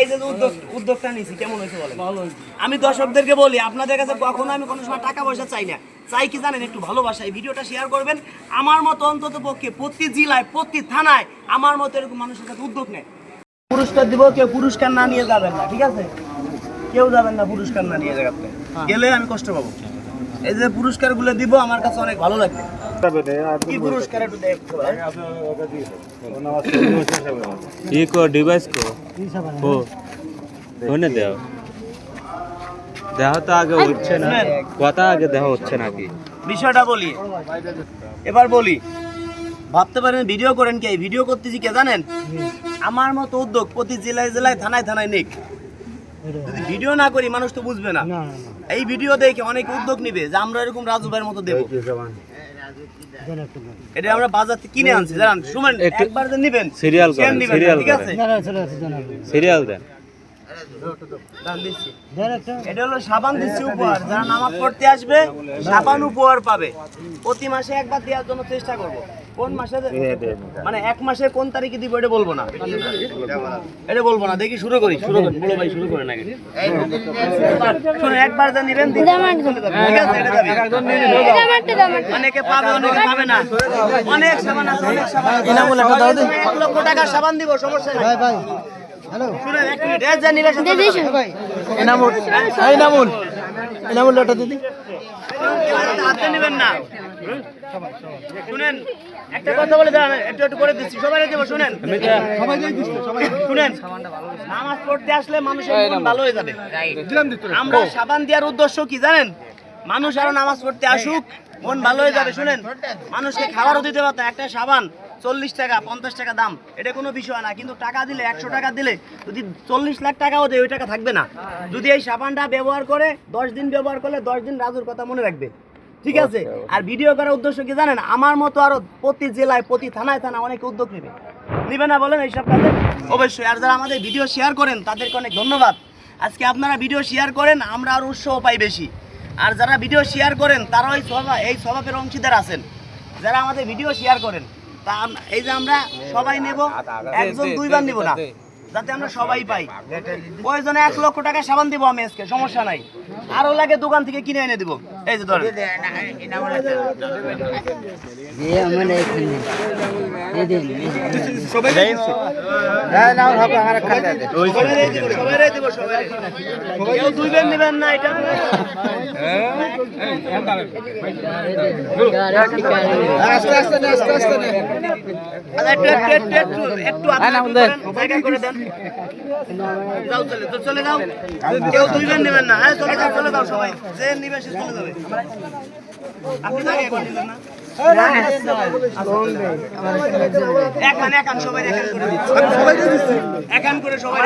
এই যে উদ্যোগটা নিয়েছি কেমন হয়েছে বলেন? আমি দর্শকদেরকে বলি আপনাদের কাছে কখনো আমি কোনো সময় টাকা পয়সা চাই না। চাই কি জানেন একটু ভালোবাসা। এই ভিডিওটা শেয়ার করবেন। আমার মতো অন্তত পক্ষে প্রতি জেলায় প্রতি থানায় আমার মতো এরকম মানুষের কাছে উদ্যোগ নেয় পুরস্কার দিব কেউ পুরস্কার না নিয়ে যাবেন না ঠিক আছে? কেউ যাবেন না পুরস্কার না নিয়ে যাবেন গেলে আমি কষ্ট পাবো। এই যে পুরস্কারগুলো দিব আমার কাছে অনেক ভালো লাগবে। কি পুরস্কার একটু দেখো ভাই। ये को डिवाइस को हो होने দাও দেহ তো আগে হচ্ছে না কথা আগে দেহ হচ্ছে নাকি বিষয়টা বলি এবার বলি ভাবতে পারেন ভিডিও করেন কে ভিডিও করতেছি কে জানেন আমার মতো উদ্যোগ প্রতি জেলায় জেলায় থানায় থানায় নিক যদি ভিডিও না করি মানুষ তো বুঝবে না এই ভিডিও দেখে অনেক উদ্যোগ নিবে যে আমরা এরকম রাজু ভাইয়ের মতো দেবো এটা আমরা বাজার থেকে কিনে আনছি জানেন শুনেন একবার যে নেবেন সিরিয়াল করেন সিরিয়াল ঠিক আছে? সিরিয়াল দেন। এটা হলো সাবান দিচ্ছি উপহার যারা নামাজ পড়তে আসবে সাবান উপহার পাবে। প্রতি মাসে একবার দেওয়ার জন্য চেষ্টা করব। কোন মাসে মানে এক মাসে কোন তারিখে দিব এটা বলব না? এটা বলব না দেখি শুরু করি শুরু করি বলো ভাই শুরু করেন আগে একবার যা নিবেন দিন ঠিক আছে এটা যাবে। অনেকে পাবে অনেকে পাবে না। অনেক সাবান আছে অনেক সাবান আছে। এক লক্ষ টাকার সাবান দিব সমস্যা নাই। শুনেন এক মিনিট এই যে নিলে সাথে হাতে নেবেন না। শুনেন একটা কথা বলে দাঁড়ান একটু একটু করে দিচ্ছি। সবাই দেবো শুনেন। শুনেন নামাজ পড়তে আসলে মানুষের মন ভালো হয়ে যাবে। আমরা সাবান দেওয়ার উদ্দেশ্য কি জানেন? মানুষ আরও নামাজ পড়তে আসুক মন ভালো হয়ে যাবে শুনেন। মানুষকে খাবারও দিতে পারতো একটা সাবান চল্লিশ টাকা পঞ্চাশ টাকা দাম এটা কোনো বিষয় না। কিন্তু টাকা দিলে একশো টাকা দিলে যদি চল্লিশ লাখ টাকাও দেয় ওই টাকা থাকবে না। যদি এই সাবানটা ব্যবহার করে দশ দিন ব্যবহার করলে দশ দিন রাজুর কথা মনে রাখবে। ঠিক আছে? আর ভিডিও করার উদ্দেশ্য কি জানেন? আমার মতো আরও প্রতি জেলায় প্রতি থানায় থানা অনেক উদ্যোগ নেবে। নিবে না বলেন এইসব কাজে? অবশ্যই। আর যারা আমাদের ভিডিও শেয়ার করেন তাদেরকে অনেক ধন্যবাদ। আজকে আপনারা ভিডিও শেয়ার করেন আমরা আরও উৎসাহ পাই বেশি। আর যারা ভিডিও শেয়ার করেন তারা ওই স্বভাব এই স্বভাবের অংশীদার আছেন। যারা আমাদের ভিডিও শেয়ার করেন তা এই যে আমরা সবাই নেব একজন দুইবার নিব না। যাতে আমরা সবাই পাই। প্রয়োজনে এক লক্ষ টাকা সাবান দিব আমি আজকে সমস্যা নাই। আরও লাগে দোকান থেকে কিনে এনে দিব। এই যে ধরেন। একটু জায়গা করে দেন। যাও চলে তো চলে যাও। কেউ দুইবার নেবেন না। হ্যাঁ চলে যাও চলে যাও সবাই। যে নিবে সে চলে যাবে। একান করে সবাই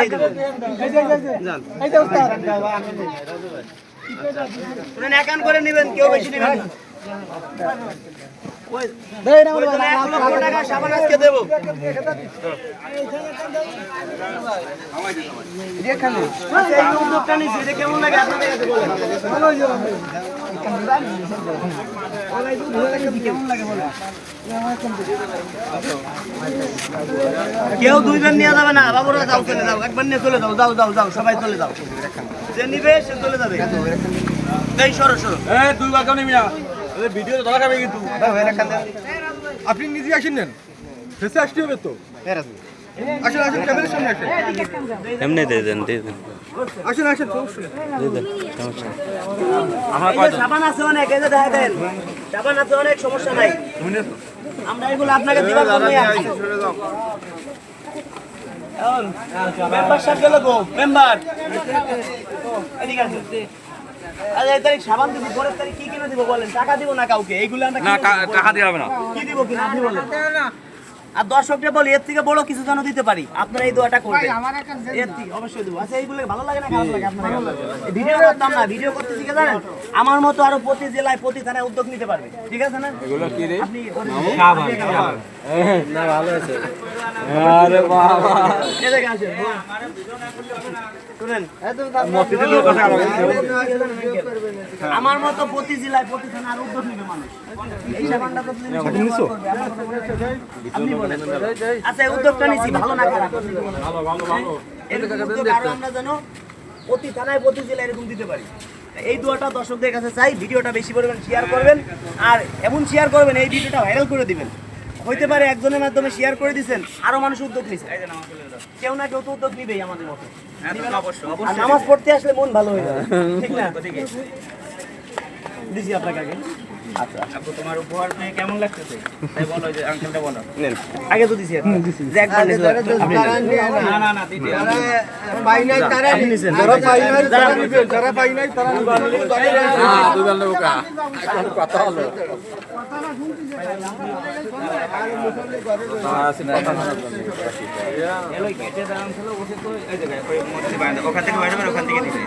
একান করে নেবেন কেউ বেশি নেবেন কেউ দুইবার নিয়ে যাবে না, বাবুরা যাও, চলে যাও, একবার নিয়ে চলে যাও যাও যাও যাও, সবাই চলে যাও। যে নিবে, সে চলে যাবে। এই, সরো সরো। আপনি নিজে আসেন নেন। ফেসে আসতে হবে তো। আসেন আসেন ক্যামেরার সামনে আসেন। এমনি দিয়ে দেন দিয়ে দেন। আসেন আসেন। এই সাবান আছে অনেক এই যে দেখা দেন। সাবান আছে অনেক সমস্যা নাই। আমরা এগুলো আপনাকে দিবার এখন মেম্বার সাহেব গেল গো মেম্বার। এদিকে আসুন। আচ্ছা এই তারিখ সাবান দিব পরের তারিখ কি কিনে দিব বলেন? টাকা দিব না কাউকে? এইগুলো আমরা না টাকা দিয়ে হবে না। কি দিব কিনা আপনি বলেন। আর দর্শককে বলি এর থেকে বড় কিছু যেন দিতে পারি। আপনারা এই দোয়াটা করবেন। এর থেকে অবশ্যই দেবো। আচ্ছা এইগুলো ভালো লাগে না খারাপ লাগে? আপনার ভিডিও করতাম না ভিডিও করতে শিখে জানেন? আমার মতো আরও প্রতি জেলায় প্রতি থানায় উদ্যোগ নিতে পারবে। ঠিক আছে না? এগুলো কি রে? আপনি আরে বাবা এদিকে আসেন শুনেন আমার মতো প্রতি জেলায় প্রতি থানায় উদ্যোগ নিবে মানুষ। এই সাবানটা তো আপনি ব্যবহার করবে, আমার কথা বলে- আপনি বলেন। আচ্ছা উদ্যোগটা নিছি ভালো না খারাপ? এরকম উদ্যোগ আরও আমরা যেন প্রতি থানায় প্রতি জেলায় এরকম দিতে পারি। এই দুয়াটা দর্শকদের কাছে চাই ভিডিওটা বেশি পরিমাণ শেয়ার করবেন আর এমন শেয়ার করবেন এই ভিডিওটা ভাইরাল করে দিবেন। হইতে পারে একজনের মাধ্যমে শেয়ার করে দিচ্ছেন আরও মানুষ উদ্যোগ নিছে। কেউ না কেউ তো উদ্যোগ নিবেই আমাদের মতো। না? নামাজ পড়তে আসলে মন ভালো হয়ে যাবে। ঠিক না? দিছি আপনাকে আগে। আচ্ছা। আপু তোমার উপহার পেয়ে কেমন লাগতেছে? তাই বলো যে আঙ্কেলটা বলো। আগে তো দিছি যে একবার নিয়েছেন, আপনি নেন। না না না দিদি আপনি নিয়েছেন। যারা পাই নাই তারা নিবে, যারা পাই নাই তারা এলো গেটে দাঁড়ান ছিল বসে তো এই জায়গায় ওই মধ্যে বাইরে ওখান থেকে বাইরে বের, ওখান থেকে দিবে।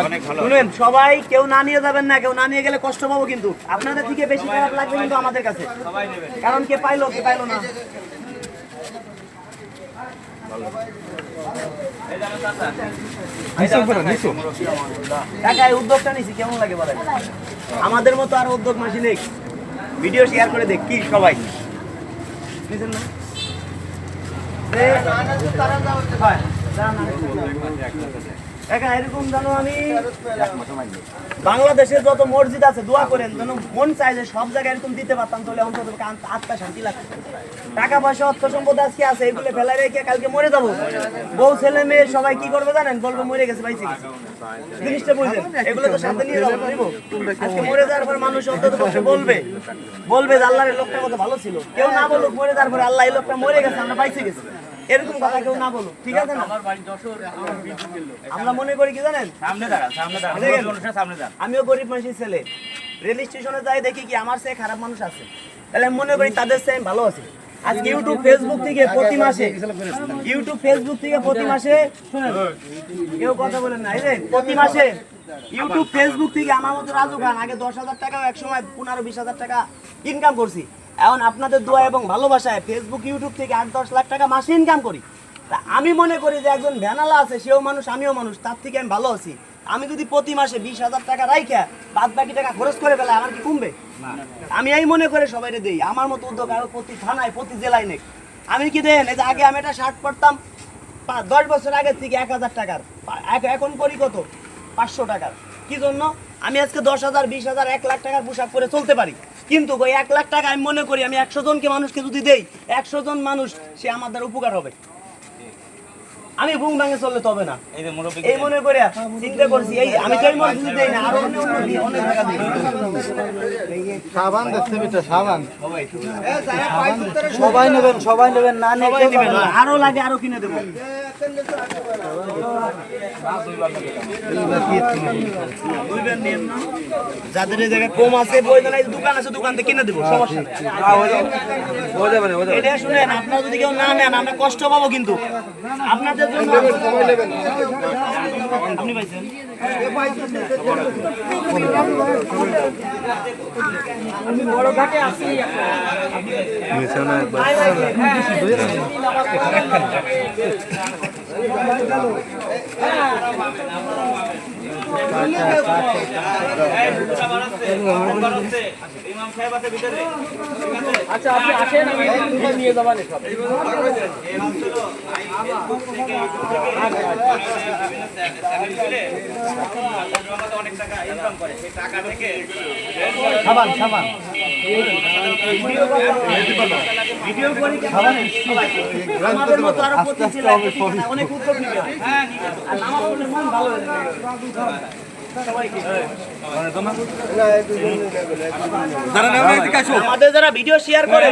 অনেক ভালো। শুনেন সবাই কেউ না নিয়ে যাবেন না কেউ না নিয়ে গেলে কষ্ট পাবো কিন্তু। আপনাদের থেকে বেশি খারাপ লাগবে কিন্তু আমাদের কাছে। কারণ কে পাইলো কে পাইলো না। টাকা উদ্যোগটা নিছি কেমন লাগে বলেন? আমাদের মতো আর উদ্যোগ মাসি নেই। ভিডিও শেয়ার করে দেখ কি সবাই। না? একা বাংলাদেশের যত মসজিদ আছে, দোয়া করেন যেন মন চায় যে সব জায়গায় এরকম দিতে পারতাম, তাহলে অন্তত আত্মা শান্তি লাগতো। টাকা পয়সা, অর্থ সম্পদ আজকে আছে, এগুলো ফেলা রেখে কালকে মরে যাব। বউ, ছেলে, মেয়ে, সবাই কি করবে জানেন? বলবে মরে গেছে গেছে। জিনিসটা বুঝলেন? এগুলো তো সাথে নিয়ে যাব। আজকে মরে যাওয়ার পর মানুষ অন্তত বলবে। বলবে যে আল্লাহর লোকটা কত ভালো ছিল। কেউ না বলুক মরে যাওয়ার পরে আল্লাহ এই লোকটা মরে গেছে, আমরা পাইছে গেছে। এরকম কথা কেউ না বলুক ঠিক আছে না? আমরা মনে করি কি জানেন? সামনে দাঁড়ান সামনে দাঁড়ান সামনে দাঁড়ান। আমিও গরিব মানুষের ছেলে। রেল স্টেশনে যাই দেখি কি আমার চেয়ে খারাপ মানুষ আছে। তাহলে আমি মনে করি তাদের চেয়ে ভালো আছে। আজকে ইউটিউব ফেসবুক থেকে প্রতি মাসে ইউটিউব ফেসবুক থেকে প্রতি মাসে কেউ কথা বলেন না প্রতি মাসে ইউটিউব ফেসবুক থেকে আমার মতো রাজু খান আগে দশ হাজার টাকা এক সময় পনেরো বিশ হাজার টাকা ইনকাম করছি। এখন আপনাদের দোয়া এবং ভালোবাসায় ফেসবুক ইউটিউব থেকে আট দশ লাখ টাকা মাসে ইনকাম করি। তা আমি মনে করি যে একজন ভ্যানালা আছে সেও মানুষ আমিও মানুষ তার থেকে আমি ভালো আছি। আমি যদি প্রতি মাসে বিশ হাজার টাকা রাইখা বাদ বাকি টাকা খরচ করে ফেলে আমার কি কমবে? আমি এই মনে করে সবাই দেই আমার মতো উদ্যোগ আরও প্রতি থানায় প্রতি জেলায় নেই। আমি কি দেন? এই যে আগে আমি একটা শার্ট পরতাম দশ বছর আগের থেকে এক হাজার টাকার। এখন করি কত? পাঁচশো টাকার। কি জন্য? আমি আজকে দশ হাজার বিশ হাজার এক লাখ টাকার পোশাক পরে চলতে পারি। কিন্তু ওই এক লাখ টাকা আমি মনে করি আমি একশো জনকে মানুষকে যদি দেই একশো জন মানুষ সে আমার দ্বারা উপকার হবে। আমি বুং ভাঙে চললে তবে না। এই মনে করে চিন্তা করছি এই আমি তো মসজিদে দেই না আরও অনেক জায়গা দিই সাবান দেখতে বেটা সাবান। সবাই নেবেন সবাই নেবেন না দিবেন আরও লাগে আরও কিনে দেবো। যাদের এই জায়গায় কম আছে প্রয়োজন এই দোকান আছে দোকান থেকে কিনে দেবো সমস্যা এটা শুনেন আপনারা যদি কেউ না নেন আমরা কষ্ট পাবো কিন্তু আপনাদের জন্য আপনি পাইছেন আছে ভিতরে অনেক Ah! টাকা ইনকাম করে সেই টাকা থেকে সাবান সাবান। ভিডিও করে প্রতি থানায় অনেক উদ্যোগ নিবে। হ্যাঁ আমাদের যারা ভিডিও শেয়ার করে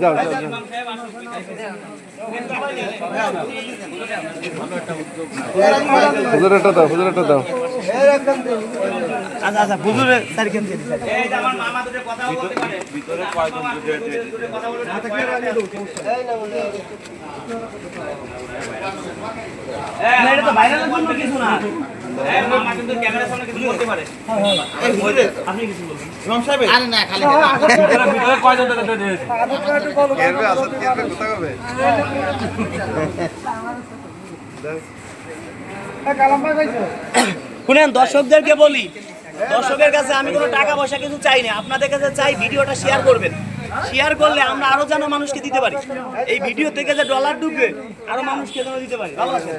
যাও যাও আসুক হুজুরেরটা দাও। দাও আচ্ছা আচ্ছা হুজুরের তারিখ দিয়ে দিন এই আমার মামা দুটো কথা বলতে পারে। ভিতরে কয়জন দুটো কথা বলে না, এটা তো ভাইরালের জন্য কিছু না। এই কিছু শুনেন, দর্শকদেরকে বলি, দর্শকের কাছে আমি কোনো টাকা পয়সা কিছু চাই না, আপনাদের কাছে চাই, ভিডিওটা শেয়ার করবেন। শেয়ার করলে আমরা আরও যেন মানুষকে দিতে পারি। এই ভিডিও থেকে যে ডলার ঢুকবে আরও মানুষকে যেন দিতে পারি। ভালো আছে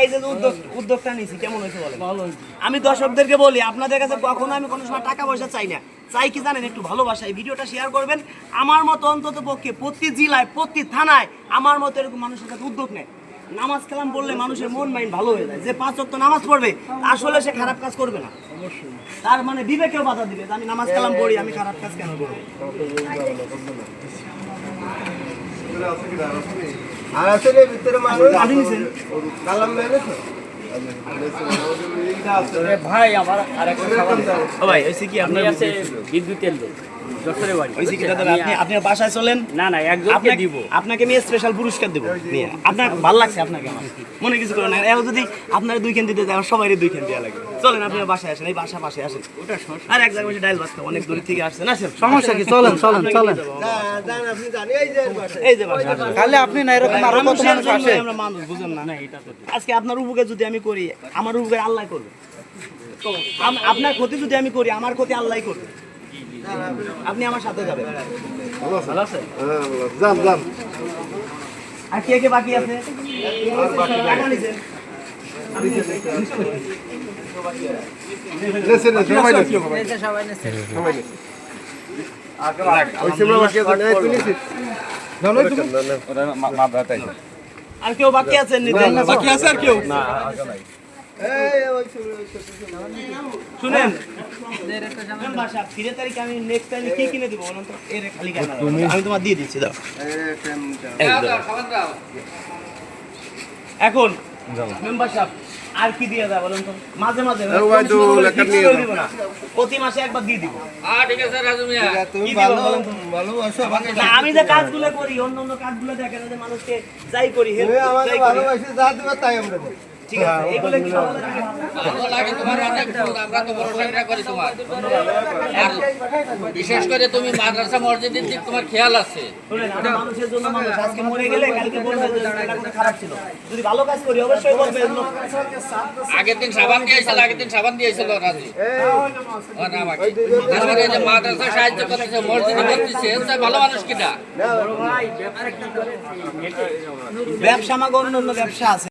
এই যে উদ্যোগ উদ্যোগটা নিয়েছি কেমন হয়েছে বলেন? আমি দর্শকদেরকে বলি আপনাদের কাছে কখনো আমি কোনো সময় টাকা পয়সা চাই না। চাই কি জানেন? একটু ভালোবাসা। এই ভিডিওটা শেয়ার করবেন। আমার মতো অন্তত পক্ষে প্রতি জেলায় প্রতি থানায় আমার মতো এরকম মানুষের কাছে উদ্যোগ নেয়। নামাজ কালাম বললে মানুষের মন মাইন্ড ভালো হয়ে যায়। যে পাঁচ ওয়াক্ত নামাজ পড়বে আসলে সে খারাপ কাজ করবে না। তার মানে বিবেকেও বাধা দিবে আমি নামাজ কালাম পড়ি আমি খারাপ কাজ কেন করব? আর আসলে ভিতরে মানুষ কালাম ভাই আমার আর একটা খাবার দাও ও ভাই হয়েছে কি আপনার আছে বিদ্যুতের লোক বাসায় চলেন। না না একজনকে আপনাকে দিব। আপনাকে আমি স্পেশাল পুরস্কার দেবো। আপনার ভালো লাগছে আপনাকে আমার। মনে কিছু করেন এও যদি আপনার দুই খেন দিতে দেয় সবাই দুই খেন দেওয়া লাগে চলেন আপনি বাসায় আসেন এই বাসা পাশে আসেন। আর এক জায়গায় বসে ডাইল অনেক দূর থেকে আসছেন। আসেন। সমস্যা কি? চলেন চলেন চলেন। আপনি এই যে বাসা। আপনি না এরকম আরও কত মানুষ আসে? আমরা মানুষ বুঝেন না। আজকে আপনার উপকার যদি আমি করি আমার উপকার আল্লাহ করবে। আপনার ক্ষতি যদি আমি করি আমার ক্ষতি আল্লাহ করবে। আপনি আমার সাথে যাবেন। ভালো আছেন? হ্যাঁ, যান যান। আর কে কে বাকি আছে? আর কেউ বাকি আছেন বাকি আছে আর কেউ? এই ওই সিমলা ওই সিমলা। শুনেন শুনেন ফিরে তারিখে আমি নেক্সট টাইমে কি কিনে দিব বলুন তো? এর খালি কেন আমি তোমার দিয়ে দিচ্ছি দাও। এই টাইম দাও। এখন মেম্বার সাহেব আর কি দিয়ে দেয় বলুন তো? মাঝে মাঝে প্রতি মাসে একবার দিয়ে দিব। আমি যে কাজগুলো করি অন্য অন্য কাজগুলো দেখেন যে মানুষকে যাই করি যা দিবা তাই আমরা। ঠিক আছে এগুলো কি ভালো লাগে? বিশেষ করে তুমি মাদ্রাসা মসজিদের দিক তোমার খেয়াল আছে। মানুষের জন্য মানুষ। আজকে মরে গেলে কালকে বলবে যে এটা কোনো খারাপ ছিল। যদি ভালো কাজ করি অবশ্যই বলবে আগের দিন সাবান দিয়েছিল আগের দিন সাবান দিয়েছিল রাজি। যে মাদ্রাসা সাহায্য করতেছে মসজিদে করতেছে ভালো মানুষ কিনা? ব্যবসা অন্য ব্যবসা আছে।